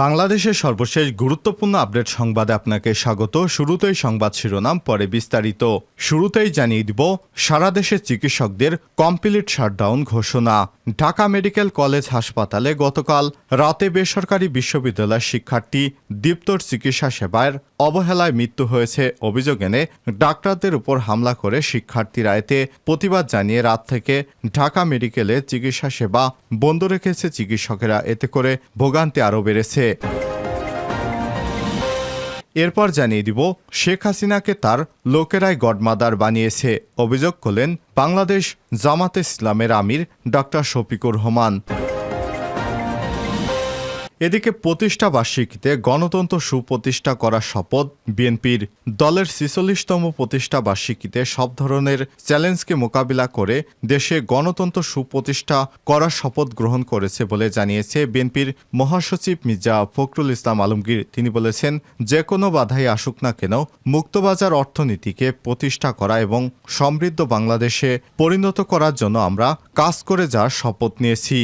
বাংলাদেশের সর্বশেষ গুরুত্বপূর্ণ আপডেট সংবাদে আপনাকে স্বাগত। শুরুতেই সংবাদ শিরোনাম, পরে বিস্তারিত। শুরুতেই জানিয়ে দিব, সারা দেশের চিকিৎসকদের কমপ্লিট শাটডাউন ঘোষণা। ঢাকা মেডিকেল কলেজ হাসপাতালে গতকাল রাতে বেসরকারি বিশ্ববিদ্যালয়ের শিক্ষার্থী দীপ্তর চিকিৎসা সেবায় অবহেলায় মৃত্যু হয়েছে। অভিযোগ এনে ডাক্তারদের উপর হামলা করে শিক্ষার্থীরা। এতে প্রতিবাদ জানিয়ে রাত থেকে ঢাকা মেডিকেলে চিকিৎসা সেবা বন্ধ রেখেছে চিকিৎসকেরা। এতে করে ভোগান্তি আরও বেড়েছে। এরপর জানিয়ে দিব, শেখ হাসিনাকে তার লোকেরাই গডমাদার বানিয়েছে, অভিযোগ করলেন বাংলাদেশ জামাতে ইসলামের আমির ডক্টর শফিকুর রহমান। এদিকে প্রতিষ্ঠা বার্ষিকীতে গণতন্ত্র সুপ্রতিষ্ঠা করার শপথ বিএনপির দলের ছিচল্লিশতম প্রতিষ্ঠা বার্ষিকীতে সব ধরনের চ্যালেঞ্জকে মোকাবিলা করে দেশে গণতন্ত্র সুপ্রতিষ্ঠা করার শপথ গ্রহণ করেছে বলে জানিয়েছে বিএনপির মহাসচিব মির্জা ফখরুল ইসলাম আলমগীর। তিনি বলেছেন যে কোনো বাধাই আসুক না কেন, মুক্তবাজার অর্থনীতিকে প্রতিষ্ঠা করা এবং সমৃদ্ধ বাংলাদেশে পরিণত করার জন্য আমরা কাজ করে যাওয়ার শপথ নিয়েছি।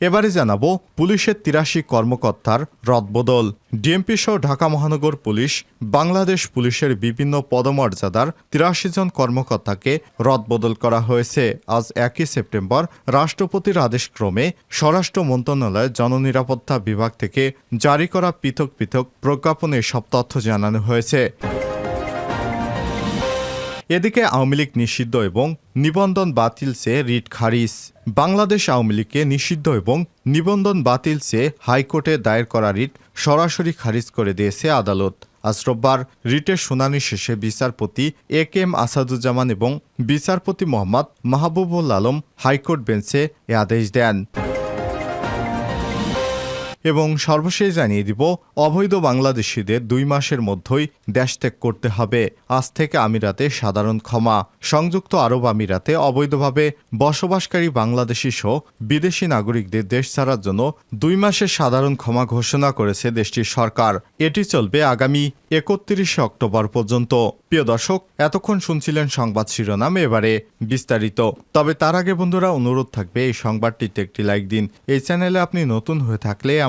এবারে জানাব পুলিশের তিরাশি কর্মকর্তার রদবদল। ডিএমপি সহ ঢাকা মহানগর পুলিশ, বাংলাদেশ পুলিশের বিভিন্ন পদমর্যাদার তিরাশি জন কর্মকর্তাকে রদবদল করা হয়েছে। আজ একই সেপ্টেম্বর রাষ্ট্রপতির আদেশক্রমে স্বরাষ্ট্র মন্ত্রণালয়ের জননিরাপত্তা বিভাগ থেকে জারি করা পৃথক পৃথক প্রজ্ঞাপনে সব তথ্য জানানো হয়েছে। এদিকে আওয়ামী লীগ নিষিদ্ধ এবং নিবন্ধন বাতিল চেয়ে রিট খারিজ। বাংলাদেশ আওয়ামী লীগকে নিষিদ্ধ এবং নিবন্ধন বাতিল সে হাইকোর্টে দায়ের করা রিট সরাসরি খারিজ করে দিয়েছে আদালত। আজ রোববার রিটের শুনানি শেষে বিচারপতি এ কে এম আসাদুজ্জামান এবং বিচারপতি মোহাম্মদ মাহবুবুল আলম হাইকোর্ট বেঞ্চে এ আদেশ দেন। এবং সর্বশেষ জানিয়ে দিব, অবৈধ বাংলাদেশিদের দুই মাসের মধ্যেই দেশ ত্যাগ করতে হবে। আজ থেকে আমিরাতে সাধারণ ক্ষমা। সংযুক্ত আরব আমিরাতে অবৈধভাবে বসবাসকারী বাংলাদেশি সহ বিদেশি নাগরিকদের দেশ ছাড়ার জন্য দুই মাসের সাধারণ ক্ষমা ঘোষণা করেছে দেশটির সরকার। এটি চলবে আগামী একত্রিশে অক্টোবর পর্যন্ত। প্রিয় দর্শক, এতক্ষণ শুনছিলেন সংবাদ শিরোনাম, এবারে বিস্তারিত। তবে তার আগে বন্ধুরা, অনুরোধ থাকবে এই সংবাদটিতে একটি লাইক দিন। এই চ্যানেলে আপনি নতুন হয়ে থাকলে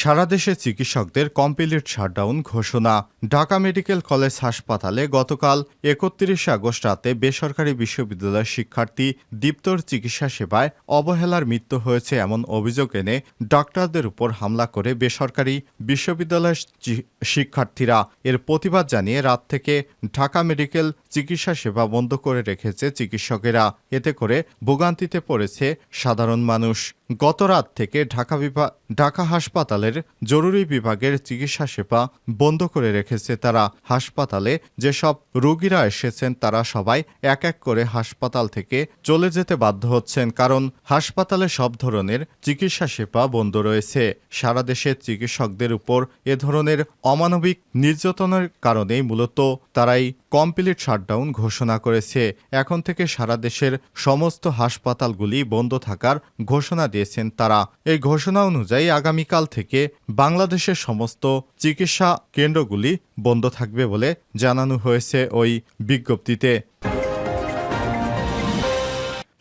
সারা দেশে চিকিৎসকদের কমপ্লিট শাটডাউন ঘোষণা। ঢাকা মেডিকেল কলেজ হাসপাতালে গতকাল একত্রিশে আগস্ট রাতে বেসরকারি বিশ্ববিদ্যালয়ের শিক্ষার্থী দীপ্তর চিকিৎসা সেবায় অবহেলার মৃত্যু হয়েছে এমন অভিযোগ এনে ডাক্তারদের উপর হামলা করে বেসরকারি বিশ্ববিদ্যালয়ের শিক্ষার্থীরা। এর প্রতিবাদ জানিয়ে রাত থেকে ঢাকা মেডিকেল চিকিৎসা সেবা বন্ধ করে রেখেছে চিকিৎসকেরা। এতে করে ভোগান্তিতে পড়েছে সাধারণ মানুষ। গত রাত থেকে ঢাকা বিভাগ ঢাকা হাসপাতালের জরুরি বিভাগের চিকিৎসা সেবা বন্ধ করে রেখেছে তারা। হাসপাতালে যেসব রোগীরা এসেছেন তারা সবাই এক এক করে হাসপাতাল থেকে চলে যেতে বাধ্য হচ্ছেন কারণ হাসপাতালে সব ধরনের চিকিৎসা সেবা বন্ধ রয়েছে। সারা দেশের চিকিৎসকদের উপর এ ধরনের অমানবিক নির্যাতনের কারণেই মূলত তারাই কমপ্লিট শাটডাউন ঘোষণা করেছে। এখন থেকে সারা দেশের সমস্ত হাসপাতালগুলি বন্ধ থাকার ঘোষণা দিয়েছেন তারা। এই ঘোষণা অনুযায়ী আগামীকাল থেকে বাংলাদেশের সমস্ত চিকিৎসা কেন্দ্রগুলি বন্ধ থাকবে বলে জানানো হয়েছে ওই বিজ্ঞপ্তিতে।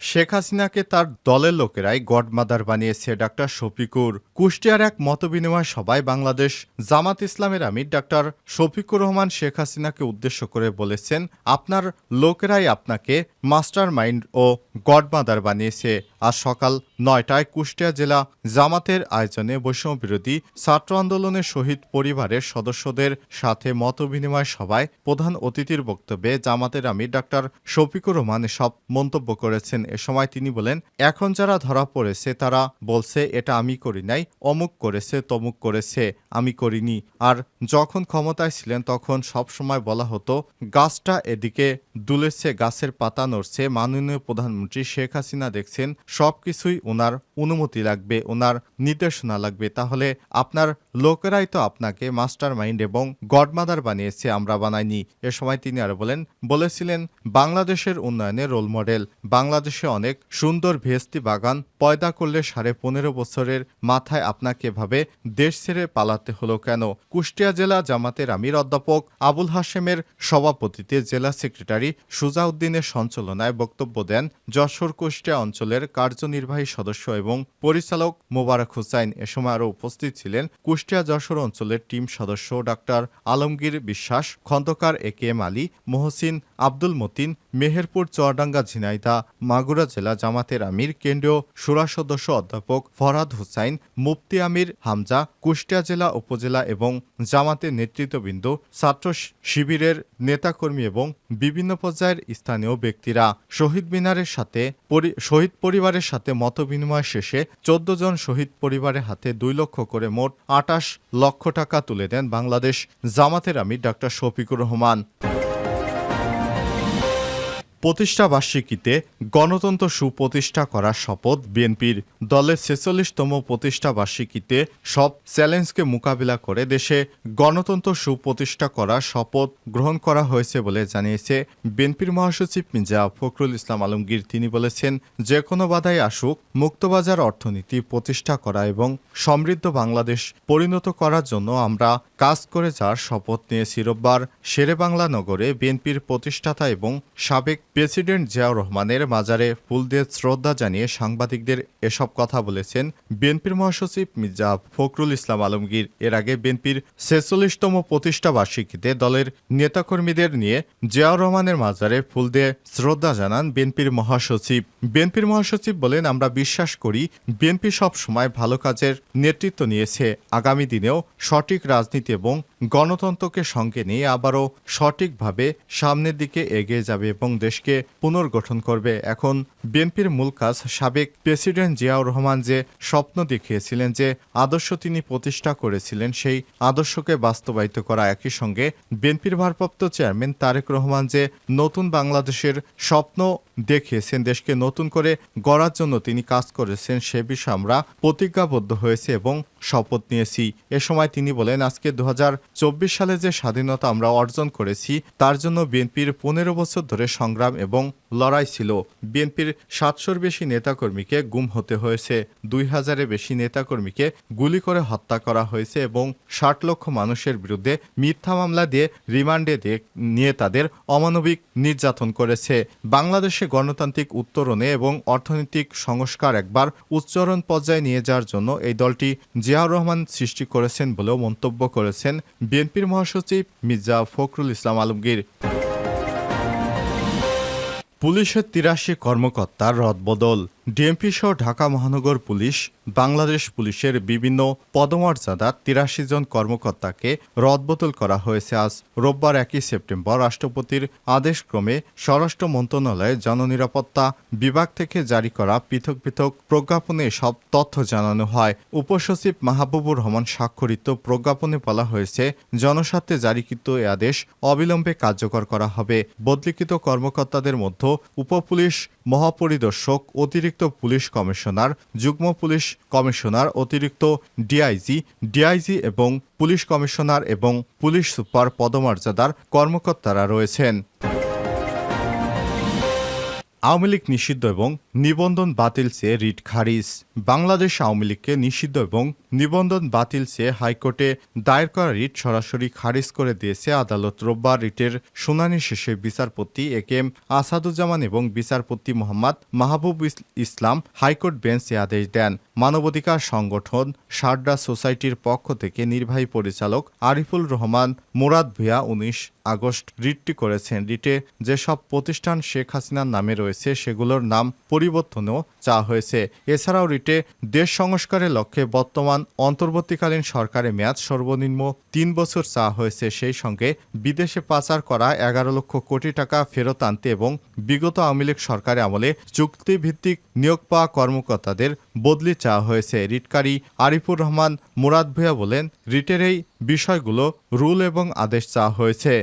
শেখ হাসিনাকে তার দলের লোকেরাই গডমাদার বানিয়েছে ডাক্তার শফিকুর। কুষ্টিয়ার এক মতবিনিময় সভায় বাংলাদেশ জামাত ইসলামের আমির ডাক্তার শফিকুর রহমান শেখ হাসিনাকে উদ্দেশ্য করে বলেছেন, আপনার লোকেরাই আপনাকে মাস্টার মাইন্ড ও গডমাদার বানিয়েছে। আজ সকাল নয়টায় কুষ্টিয়া জেলা জামাতের আয়োজনে বৈষম্য বিরোধী ছাত্র আন্দোলনের শহীদ পরিবারের সদস্যদের সাথে মতবিনিময় সভায় প্রধান অতিথির বক্তব্যে জামাতের আমির ডাক্তার শফিকুর রহমান সব মন্তব্য করেছেন। এ সময় তিনি বলেন, এখন যারা ধরা পড়েছে তারা বলছে, এটা আমি করি নাই, অমুক করেছে, তমুক করেছে, আমি করিনি। আর যখন ক্ষমতায় ছিলেন তখন সব সময় বলা হতো, গাছটা এদিকে দুলেছে, গাছের পাতা নড়ছে। মাননীয় প্রধানমন্ত্রী শেখ হাসিনা দেখছেন সব কিছুই ওনার অনুমতি লাগবে, ওনার নির্দেশনা লাগবে। তাহলে আপনার লোকেরাই তো আপনাকে মাস্টার মাইন্ড এবং গডমাদার বানিয়েছে, আমরা বানাইনি। এ সময় তিনি আরও বলেন, বলেছিলেন, বাংলাদেশের উন্নয়নে রোল মডেল। বাংলাদেশে অনেক সুন্দর ভেস্তি বাগান পয়দা করলে সাড়ে পনেরো বছরের মাথায় আপনাকে এভাবে দেশ ছেড়ে পালাতে হলো কেন? কুষ্টিয়া জেলা জামাতের আমির অধ্যাপক আবুল হাশেমের সভাপতিতে জেলা সেক্রেটারি সুজাউদ্দিনের সঞ্চালনায় বক্তব্য দেন যশোর কুষ্টিয়া অঞ্চলের কার্যনির্বাহী সদস্য এবং পরিচালক মোবারক হুসাইন এ সময় আরও উপস্থিত ছিলেন কুষ্টিয়া যশোর অঞ্চলের টিম সদস্য doctor Alamgir Biswas, Khandakar A K M Ali, Mohsin Abdul Matin Meherpur, Chuadanga Jhenaidah Magura জেলা জামাতের আমির, কেন্দ্রীয় সুরা সদস্য অধ্যাপক ফরহাদ হুসাইন, মুফতি আমির হামজা, কুষ্টিয়া জেলা উপজেলা এবং জামাতের নেতৃত্ববৃন্দ, ছাত্র শিবিরের নেতাকর্মী এবং বিভিন্ন পর্যায়ের স্থানীয় ব্যক্তিরা। শহীদ মিনারের সাথে শহীদ পরিবারের সাথে মতবিনিময় শেষে চোদ্দ জন শহীদ পরিবারের হাতে দুই লক্ষ করে মোট আটাশ লক্ষ টাকা তুলে দেন বাংলাদেশ জামাতের আমির ডাক্তার শফিকুর রহমান। প্রতিষ্ঠা বার্ষিকীতে গণতন্ত্র সুপ্রতিষ্ঠা করার শপথ বিএনপির দলের ছেচল্লিশতম প্রতিষ্ঠা বার্ষিকীতে সব চ্যালেঞ্জকে মোকাবিলা করে দেশে গণতন্ত্র সুপ্রতিষ্ঠা করার শপথ গ্রহণ করা হয়েছে বলে জানিয়েছে বিএনপির মহাসচিব মির্জা ফখরুল ইসলাম আলমগীর। তিনি বলেছেন যে কোনো বাধাই আসুক, মুক্তবাজার অর্থনীতি প্রতিষ্ঠা করা এবং সমৃদ্ধ বাংলাদেশ পরিণত করার জন্য আমরা কাজ করে যাওয়ার শপথ নিয়েছি রোববার শেরেবাংলা নগরে বিএনপির প্রতিষ্ঠাতা এবং সাবেক প্রেসিডেন্ট জিয়াউর রহমানের মাজারে ফুল দিয়ে শ্রদ্ধা জানিয়ে সাংবাদিকদের এসব কথা বলেছেন বিএনপির মহাসচিব মির্জা ফখরুল ইসলাম আলমগীর। এর আগে বিএনপির ছেচল্লিশতম প্রতিষ্ঠা বার্ষিকীতে দলের নেতাকর্মীদের নিয়ে জিয়াউর রহমানের মাজারে ফুল দিয়ে শ্রদ্ধা জানান বিএনপির মহাসচিব। বিএনপির মহাসচিব বলেন, আমরা বিশ্বাস করি বিএনপি সবসময় ভালো কাজের নেতৃত্ব নিয়েছে। আগামী দিনেও সঠিক রাজনীতি এবং গণতন্ত্রকে সঙ্গে নিয়ে আবারও সঠিকভাবে সামনের দিকে এগিয়ে যাবে এবং দেশকে পুনর্গঠন করবে। এখন বিএনপির মূল কাজ সাবেক প্রেসিডেন্ট জিয়াউর রহমান যে স্বপ্ন দেখিয়েছিলেন, যে আদর্শ তিনি প্রতিষ্ঠা করেছিলেন, সেই আদর্শকে বাস্তবায়িত করা একই সঙ্গে বিএনপির ভারপ্রাপ্ত চেয়ারম্যান তারেক রহমান যে নতুন বাংলাদেশের স্বপ্ন দেখিয়েছেন, দেশকে নতুন করে গড়ার জন্য তিনি কাজ করেছেন, সে বিষয়ে আমরা প্রতিজ্ঞাবদ্ধ হয়েছে এবং শপথ নিয়েছি। এ সময় তিনি বলেন, আজকে দু হাজার চব্বিশ সালে যে স্বাধীনতা আমরা অর্জন করেছি, তার জন্য বিএনপির পনেরো বছর ধরে সংগ্রাম এবং লড়াই ছিল। বিএনপির সাতশোর বেশি নেতাকর্মীকে গুম হতে হয়েছে। দুই হাজারের বেশি নেতাকর্মীকে গুলি করে হত্যা করা হয়েছে এবং ষাট লক্ষ মানুষের বিরুদ্ধে মিথ্যা মামলা দিয়ে রিমান্ডে নিয়ে তাদের অমানবিক নির্যাতন করেছে। বাংলাদেশে গণতান্ত্রিক উত্তরণে এবং অর্থনৈতিক সংস্কার একবার উচ্চারণ পর্যায়ে নিয়ে যাওয়ার জন্য এই দলটি জিয়াউর রহমান সৃষ্টি করেছেন বলেও মন্তব্য করেছেন বিএনপির মহাসচিব মির্জা ফখরুল ইসলাম আলমগীর। পুলিশের তিরাশি কর্মকর্তার রদবদল। ডিএমপি সহ ঢাকা মহানগর পুলিশ, বাংলাদেশ পুলিশের বিভিন্ন পদমর্যাদার তিরাশি জন কর্মকর্তাকে রদবদল করা হয়েছে আজ রোববার একই সেপ্টেম্বর। রাষ্ট্রপতির আদেশক্রমে স্বরাষ্ট্র মন্ত্রণালয়ের জননিরাপত্তা বিভাগ থেকে জারি করা পৃথক পৃথক প্রজ্ঞাপনে সব তথ্য জানানো হয়। উপসচিব মাহবুবুর রহমান স্বাক্ষরিত প্রজ্ঞাপনে বলা হয়েছে, জনস্বার্থে জারিকৃত এ আদেশ অবিলম্বে কার্যকর করা হবে। বদলিকৃত কর্মকর্তাদের মধ্যে উপপুলিশ, মহাপরিদর্শক, অতিরিক্ত পুলিশ কমিশনার, যুগ্ম পুলিশ কমিশনার, অতিরিক্ত ডিআইজি ডিআইজি এবং পুলিশ কমিশনার এবং পুলিশ সুপার পদমর্যাদার কর্মকর্তারা রয়েছেন। আওয়ামী লীগ নিষিদ্ধ এবং নিবন্ধন বাতিল চেয়ে রিট খারিজ। বাংলাদেশ আওয়ামী লীগকে নিষিদ্ধ এবং নিবন্ধন বাতিল চেয়ে হাইকোর্টে দায়ের করা রিট সরাসরি খারিজ করে দিয়েছে আদালত রোববার রিটের শুনানি শেষে বিচারপতি এ কে এম আসাদুজ্জামান এবং বিচারপতি Mohammad Mahbub Islam high court bench এ আদেশ দেন। মানবাধিকার সংগঠন সারডা সোসাইটির পক্ষ থেকে নির্বাহী পরিচালক আরিফুল রহমান মুরাদ ভুয়া উনিশ আগস্ট রিটটি করেছেন। রিটে যেসব প্রতিষ্ঠান শেখ হাসিনার নামে রয়েছে সেগুলোর নাম পরিবর্তনও চাওয়া হয়েছে। এছাড়াও রিটে দেশ সংস্কারের লক্ষ্যে বর্তমান অন্তর্বর্তীকালীন সরকারের মেয়াদ সর্বনিম্ন তিন বছর চাওয়া হয়েছে সেই সঙ্গে বিদেশে পাচার করা এগারো লক্ষ কোটি টাকা ফেরত আনতে এবং বিগত আওয়ামী লীগ সরকারের আমলে চুক্তিভিত্তিক নিয়োগ পাওয়া কর্মকর্তাদের বদলি চাওয়া হয়েছে। রিটকারী আরিফুর রহমান মুরাদ ভুয়া বলেন, রিটের এই বিষয়গুলো রুল এবং আদেশ চাওয়া হয়েছে।